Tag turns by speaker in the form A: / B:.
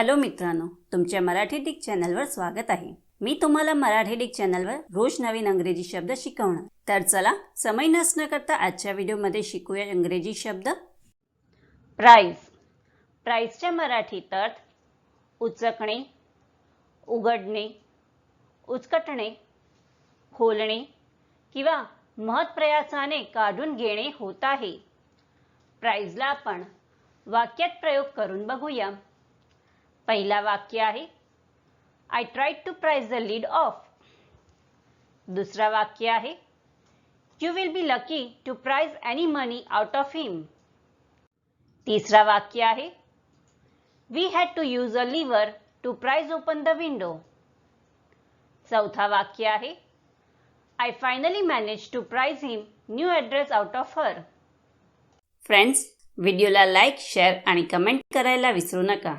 A: Hello मित्रांनो तुमच्या Marathi Dick चॅनलवर स्वागत आहे. मी तुम्हाला मराठी डिक चॅनलवर रोज नवीन अंग्रेजी शब्द शिकवणार. तर चला समय नसणं करता आजच्या व्हिडिओमध्ये शिकूया इंग्रजी शब्द. प्राईज प्राईजच्या मराठीत अर्थ उचकणे उघडणे उचकटणे खोलणे किंवा महत्प्रयासाने काढून घेणे होत आहे. प्राईजला आपण वाक्यात प्रयोग करून बघूया. पहिला वाक्य आहे. I tried to prise the lead off दुसरा वाक्य आहे. You will be lucky to prise any money out of him तिसरा वाक्य आहे. We had to use a lever to prise open the window चौथा वाक्य आहे. I finally manage to prise him new address out of her friends व्हिडिओला like share आणि comment करायला विसरू नका.